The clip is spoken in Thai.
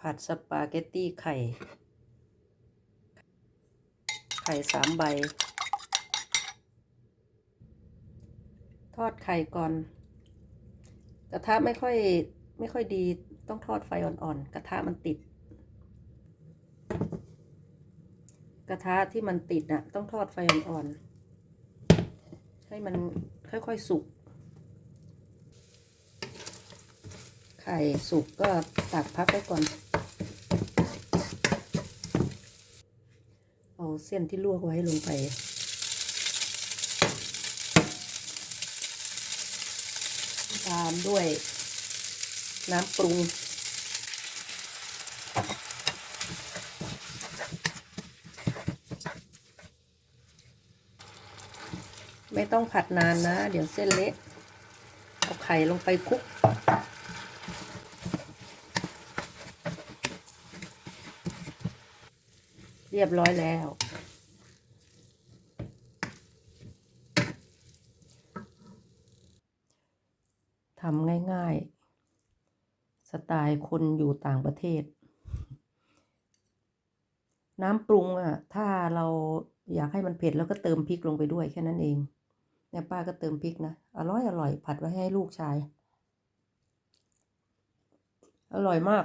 ผัดสปาเกตตี้ไข่ ไข่สามใบ ทอดไข่ก่อน กระทะไม่ค่อยไม่ค่อยดีต้องทอดไฟอ่อนๆ กระทะมันติด กระทะที่มันติดน่ะต้องทอดไฟอ่อนๆ ให้มันค่อยๆสุกไข่สุกก็ตักพักไว้ก่อน เอา เส้นที่ลวกไว้ลงไป ตามด้วยน้ำปรุง ไม่ต้องผัดนานนะ เดี๋ยวเส้นเละเอาไข่ลงไปคลุก เรียบร้อยแล้ว ทำง่ายๆ สไตล์คนอยู่ต่างประเทศ น้ำปรุงอะถ้าเราอยากให้มันเผ็ดแล้วก็เติมพริกลงไปด้วยแค่นั้นเองเนี่ยป้าก็เติมพริกนะ อร่อยอร่อยผัดไว้ให้ลูกชาย อร่อยมาก